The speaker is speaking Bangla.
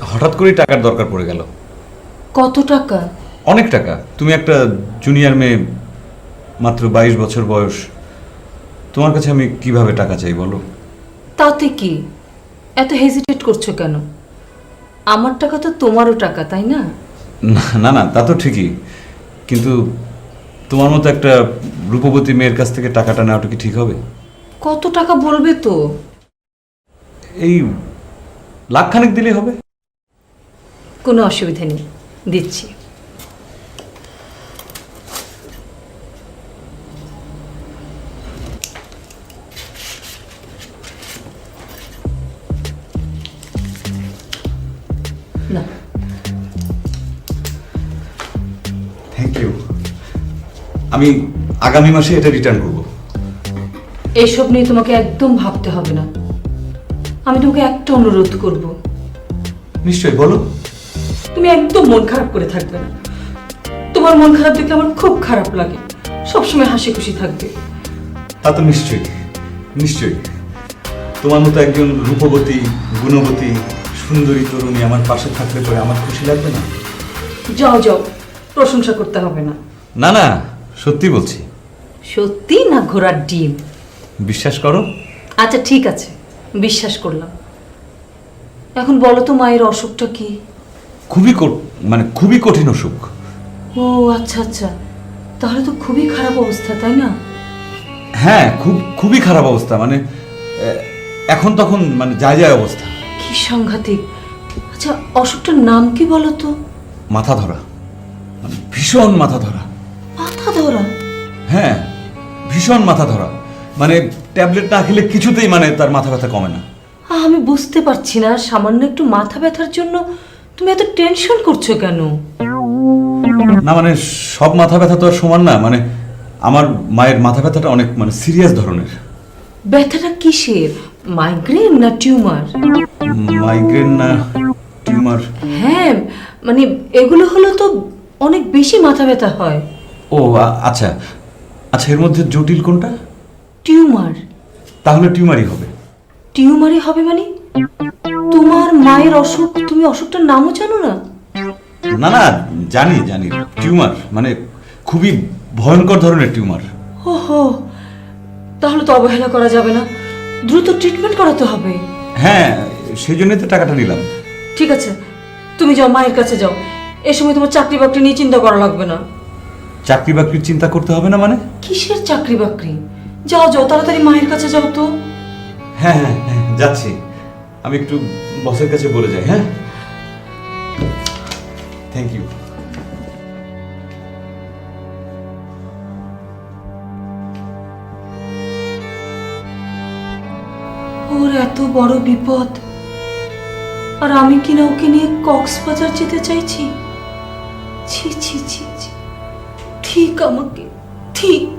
হঠাৎ করেই টাকার দরকার পড়ে গেল। কত টাকা? অনেক টাকা। তুমি একটা জুনিয়র মেয়ে মাত্র বাইশ বছর বয়স। তোমার কাছে আমি কীভাবে টাকা চাই বলো? তাতে কি? এত হেজিটেট করছ কেন? আমার টাকা তো তোমারও টাকা তাই না? না না না তা তো ঠিকই। কিন্তু তোমার মতো একটা রূপবতী মেয়ের কাছ থেকে টাকাটা নেওয়াটা কি ঠিক হবে? কত টাকা বলবে তো? এই লাখখানেক দিলেই হবে। কোনো অসুবিধা নেই দিচ্ছি। না। থ্যাংক ইউ আমি আগামী মাসে এটা রিটার্ন করব। এইসব নিয়ে তোমাকে একদম ভাবতে হবে না। আমি তোমাকে একটা অনুরোধ করব। নিশ্চয়ই বলো। তুমি একদম মন খারাপ করে থাকবে না। তোমার মন খারাপ দেখলে আমার খুব খারাপ লাগে। সবসময় হাসি খুশি থাকবে। তা তো নিশ্চয়ই নিশ্চয়ই। তোমার মতো একজন রূপবতী গুণবতী সুন্দরী তরুণী আমার পাশে থাকলে পরে আমার খুশি লাগবে না? যাও যাও প্রশংসা করতে হবে না। না না সত্যি বলছি। সত্যি না ঘোড়ার ডিম? বিশ্বাস করো। আচ্ছা ঠিক আছে বিশ্বাস করলাম। এখন বলো তো মায়ের অসুখটা কি? খুবই কঠ- মানে খুবই কঠিন অসুখ। ও আচ্ছা আচ্ছা। তাহলে তো খুবই খারাপ অবস্থা তাই না? হ্যাঁ খুব খুবই খারাপ অবস্থা। মানে আহ, এখন তখন মানে যায় যায় অবস্থা। কি সাংঘাতিক। আচ্ছা অসুখটার নাম কি বলো তো? মাথা ধরা মানে ভীষণ মাথা ধরা মাথা ধরা হ্যাঁ ভীষণ মাথা ধরা মানে ট্যাবলেট না খেলে কিছুতেই মানে তার মাথা ব্যথা কমে না। আহ, আমি বুঝতে পারছি না। সামান্য একটু মাথা ব্যথার জন্য তুমি এত টেনশন করছ কেন? না মানে সব মাথা ব্যথা তো আর সমান না। মানে আমার মায়ের মাথা ব্যথাটা অনেক মানে সিরিয়াস ধরনের। ব্যথাটা কিসের? মাইগ্রেন না টিউমার মাইগ্রেন না টিউমার হ্যাঁ মানে এগুলো হলো তো অনেক বেশি মাথা ব্যথা হয়। ও আ- আচ্ছা। আচ্ছা এর মধ্যে জটিল কোনটা? টিউমার তাহলে টিউমারই হবে। টিউমারই হবে মানে? তোমার মায়ের অসুখ তুমি অসুখটার নামও জানো না? না না জানি জানি। টিউমার মানে খুবই ভয়ঙ্কর ধরনের টিউমার। ওহো তাহলে তো অবহেলা করা যাবে না। দ্রুত ট্রিটমেন্ট করাতে হবে। হ্যাঁ সেই জন্যই তো টাকাটা নিলাম। ঠিক আছে তুমি যাও মায়ের কাছে যাও। এ সময় তোমার চাকরি বাকরি নিয়ে চিন্তা করা লাগবে না। চাকরি বাকরির চিন্তা করতে হবে না মানে? কিসের চাকরি বাকরি যাও যাও তাড়াতাড়ি মায়ের কাছে যাও তো। হ্যাঁ হ্যাঁ হ্যাঁ যাচ্ছি। আমি একটু বসের কাছে বলে যাই হ্যাঁ? থ্যাংক ইউ ওর এত বড় বিপদ। আর আমি কিনা ওকে নিয়ে কক্সবাজার যেতে চাইছি? ছি ছি। ঠিক আমাকে, ঠিক।